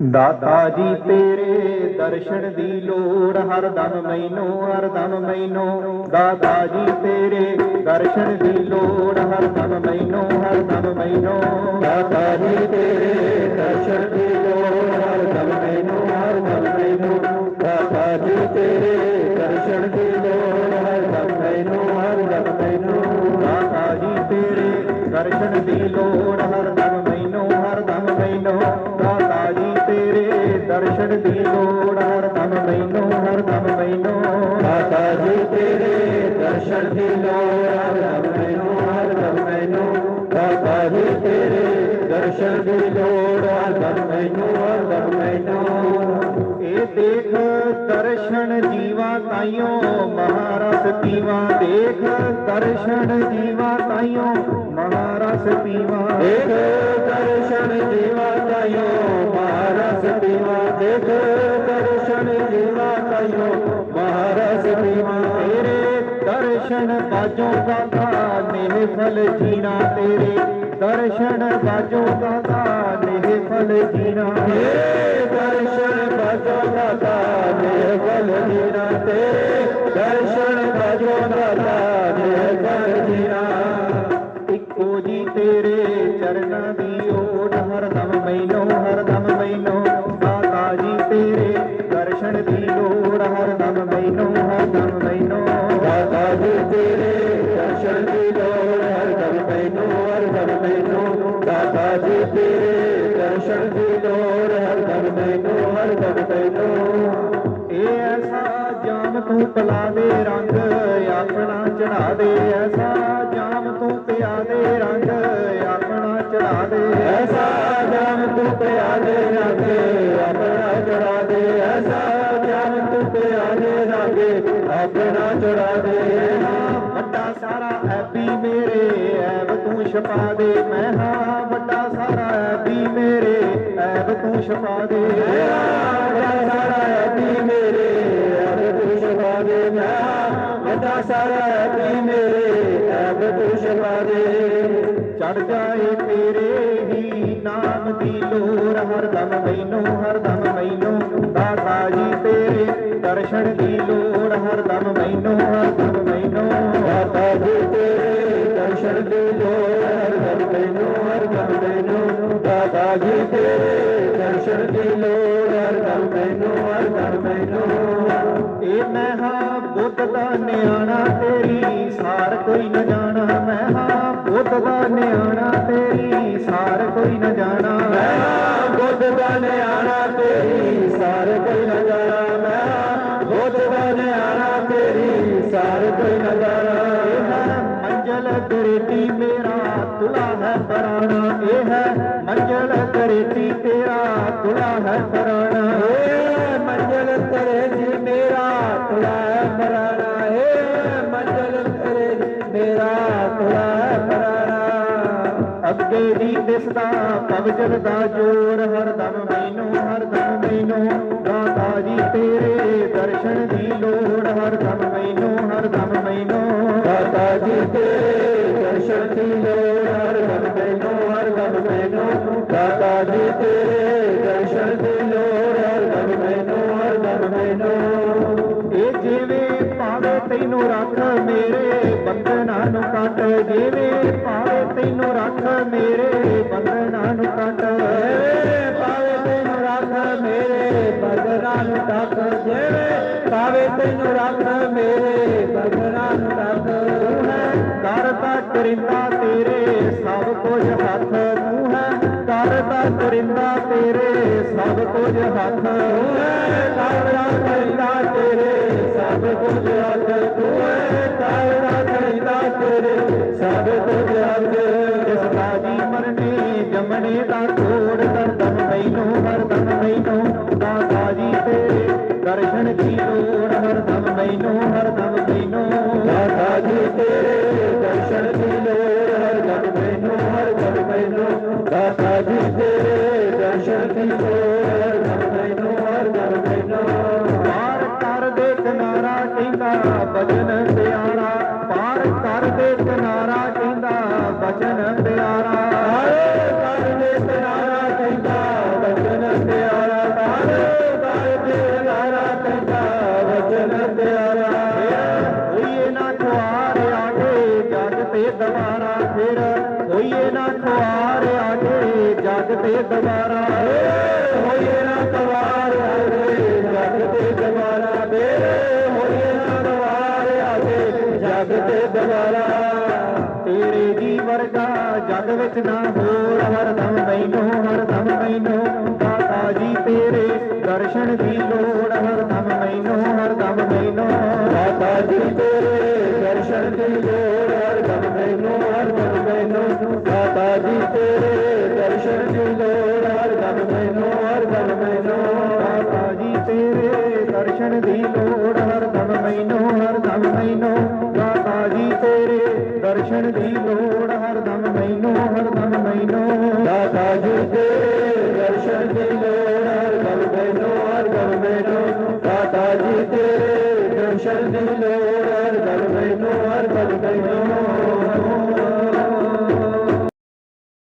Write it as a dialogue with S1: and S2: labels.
S1: ਦਾਤਾ ਜੀ ਤੇਰੇ ਦਰਸ਼ਨ ਦੀ ਲੋੜ, ਹਰ ਹਰਦਮ ਮੈਨੂੰ ਹਰਦਮ ਮੈਨੂੰ ਦਾਤਾ ਜੀ ਤੇਰੇ ਦਰਸ਼ਨ ਦੀ ਲੋੜ, ਹਰ ਹਰਦਮ ਮੈਨੂੰ ਹਰਦਮ ਮੈਨੂੰ ਦਾਤਾ ਜੀ ਤੇਰੇ ਦਰਸ਼ਨ ਦੀ ਲੋੜ ਹਰਦਮ ਮੈਨੂੰ ਹਰਦਮ ਮੈਨੂੰ ਦਾਤਾ ਜੀ ਤੇਰੇ ਦਰਸ਼ਨ ਦੀ ਲੋੜ ਹਰਦਮ ਮੈਨੂੰ ਹਰਦਮ ਮੈਨੂੰ ਦਾਤਾ ਜੀ ਤੇਰੇ ਦਰਸ਼ਨ ਦੀ ਲੋੜ खिलो राम नैनो राम तेरे दर्शन दिलो राम नैनो ए देख, दर्शन जीवा ताइयों महारस पीवा देख दर्शन जीवा ताइयों महारस पीवा देख बाजो दादा फल जीना तेरे। दर्शन बाजो दादा फल जीना दर्शन बाजो दादा महफल जीना तेरे। दर्शन बाजो दादा महफल जीना। इको जी तेरे चरण दी ओट हरदम मैनो हरदम मैनो। माता जी तेरे दर्शन दी ਦਰਸ਼ਨ ਦੀ ਲੋੜ ਹਰਦਮ ਮੈਨੂੰ ਹਰਦਮ ਮੈਨੂੰ ਇਹ ਐਸਾ ਜਾਮ ਤੂੰ ਪਲਾ ਦੇ ਰੰਗ, ਆਪਣਾ ਚੜਾ ਦੇ ਐਸਾ ਜਾਮ ਤੂੰ ਪਿਆ ਦੇ ਰੰਗ, ਆਪਣਾ ਚੜਾ ਦੇ ਛਪਾ ਦੇ ਮੈਂ ਹਾਂ ਵੱਡਾ ਸਾਰਾ ਐਬੀ ਮੇਰੇ ਐਬ ਤੂੰ ਛਪਾ ਦੇ ਵੱਡਾ ਸਾਰਾ ਐਬੀ ਮੇਰੇ ਐਬ ਤੂੰ ਛਪਾ ਦੇ ਮੈਂ ਹਾਂ ਵੱਡਾ ਸਾਰਾ ਐਬੀ ਮੇਰੇ ਐਬ ਤੂੰ ਛਪਾ ਦੇ ਚੜ ਜਾਏ ਤੇਰੇ ਹੀ ਨਾਮ ਦੀ ਲੋਰ ਹਰਦਮ ਮੈਨੂੰ ਹਰਦਮ ਮੈਨੂੰ ਦਾਤਾ ਜੀ ਤੇਰੇ ਦਰਸ਼ਨ ਦੀ ਲੋੜ ਹਰਦਮ ਮੈਨੂੰ ਹਰਦਮ ਮੈਨੂੰ ਦਾਤਾ ਜੀ ਤੇਰੇ ਦਰਸ਼ਨ ਦੀ ਲੋੜ ਹਰਦਮ ਮੈਨੂੰ ਹਰਦਮ ਮੈਨੂੰ। ਦਾਦਾ ਜੀ ਤੇਰੇ ਦਰਸ਼ਨ ਦੀ ਲੋੜ ਹਰਦਮ ਮੈਨੂੰ ਹਰਦਮ ਮੈਨੂੰ। ਇਹ ਮੈਂ ਹਾਂ ਬੁੱਧ ਦਾ ਨਿਆਣਾ, ਤੇਰੀ ਸਾਰ ਕੋਈ ਨਾ ਪਰਾਣਾ ਇਹ ਹੈ ਮੰਜ਼ਲ ਕਰੇ ਜੀ ਤੇਰਾ, ਤੁਲਾ ਹੈ ਪਰਾਣਾ ਇਹ ਮੰਜ਼ਲ ਕਰੇਤੀ ਮੇਰਾ, ਤੁਲਾ ਹੈ ਪਰਾਣਾ ਇਹ ਮੰਜ਼ਲ ਕਰੇਤੀ ਮੇਰਾ, ਤੁਲਾ ਹੈ ਪਰਾਣਾ ਅੱਗੇ ਦੀ ਦਿਸਦਾ ਪਵਜਨ ਦਾ ਜੋਰ ਹਰਦਮ ਮੈਨੂੰ ਹਰਦਮ ਮੈਨੂੰ। ਦਾਤਾ ਜੀ ਤੇਰੇ ਦਰਸ਼ਨ ਦੀ ਲੋੜ, ਹਰ ਦਮ ਮੈਨੂੰ ਹਰਦਮ ਮੈਨੂੰ। ਦਾਤਾ ਜੀ ਤੇਰੇ ਮੈਨੂੰ ਹਰਦਮ ਮੈਨੂੰ ਦਾਤਾ ਜੀ ਤੇਰੇ ਦਰਸ਼ਨ ਦੀ ਲੋੜ ਹਰਦਮ ਮੈਨੂੰ ਹਰਦਮ ਮੈਨੂੰ। ਇਹ ਜਿਵੇਂ ਭਾਵੇਂ ਤੈਨੂੰ ਰੱਖ ਮੇਰੇ ਬੰਧਨਾਂ ਨੂੰ ਕੱਟ ਜਿਵੇਂ ਭਾਵੇਂ ਤੈਨੂੰ ਰੱਖ ਮੇਰੇ ਬੰਧਨਾਂ ਨੂੰ ਕੱਟ। ਭਾਵੇਂ ਤੈਨੂੰ ਰੱਖ ਮੇਰੇ ਬੰਧਨਾਂ ਨੂੰ ਕੱਟ ਜਿਵੇਂ ਭਾਵੇਂ ਤੈਨੂੰ ਰੱਖ ਮੇਰੇ ਬੰਧਨਾਂ ਨੂੰ ਕੱਟ। ਕਰਤਾ ਕਰਿੰਦਾ ਤੇਰੇ ਕੁਝ ਹੱਥ ਤੂੰ ਹੈ ਕਰਤਾ ਕਰਿੰਦਾ ਤੇਰੇ ਸਭ ਕੁਝ ਹੱਥ ਤੂੰ ਹੈ ਕਰਤਾ ਕਰਿੰਦਾ ਤੇਰੇ ਸਭ ਕੁਝ ਹੱਥ ਤੂੰ ਹੈ ਕਰਤਾ ਕਰਿੰਦਾ ਤੇਰੇ ਸਭ ਕੁਝ ਹੱਥ ਜਿਸ ਬਾਜੀ ਮਰਨੇ ਜਮਨੇ ਦਾ ਕੋੜ ਬਚਨ ਪਿਆਰਾ, ਪਾਰ ਕਰ ਕਿਨਾਰਾ ਕਹਿੰਦਾ ਬਚਨ ਪਿਆਰਾ। ਪਾਰ ਕਿਨਾਰਾ ਕਹਿੰਦਾ ਬਚਨ ਪਿਆਰਾ। ਪਾਰ ਕਿਨਾਰਾ ਕਹਿੰਦਾ ਬਚਨ ਪਿਆਰਾ। ਹੋਈਏ ਨਾ ਖੁਆਰ ਆਗੇ ਜਗ ਤੇ ਦਵਾਰਾ ਫਿਰ। ਹੋਈਏ ਨਾ ਖੁਆਰ ਆਗੇ ਜਗ ਤੇ ਦਵਾਰਾ ਹੋਈਏ ਜਗ ਵਿੱਚ ਨਾ ਹੋਰ ਹਰਦਮ ਮੈਨੂੰ ਹਰਦਮ ਮੈਨੂੰ ਦਾਤਾ ਜੀ ਤੇਰੇ ਦਰਸ਼ਨ ਦੀ ਲੋੜ ਹਰਦਮ ਮੈਨੂੰ ਹਰਦਮ ਮੈਨੂੰ ਦਾਤਾ ਜੀ ਤੇਰੇ ਦਰਸ਼ਨ ਦੀ ਲੋੜ ਹਰਦਮ ਮੈਨੂੰ ਹਰਦਮ ਮੈਨੂੰ ਦਾਤਾ ਜੀ ਤੇਰੇ ਦਰਸ਼ਨ ਦੀ ਲੋੜ ਹਰਦਮ ਮੈਨੂੰ ਹਰਦਮ ਮੈਨੂੰ ਦਾਤਾ ਜੀ ਤੇਰੇ ਦਰਸ਼ਨ ਦੀ ਲੋੜ ਹਰਦਮ ਮੈਨੂੰ ਹਰਦਮ ਮੈਨੂੰ ਦਾਤਾ ਜੀ ਤੇਰੇ ਦਰਸ਼ਨ ਦੀ ਲੋੜ मोहर मन महीनो दादा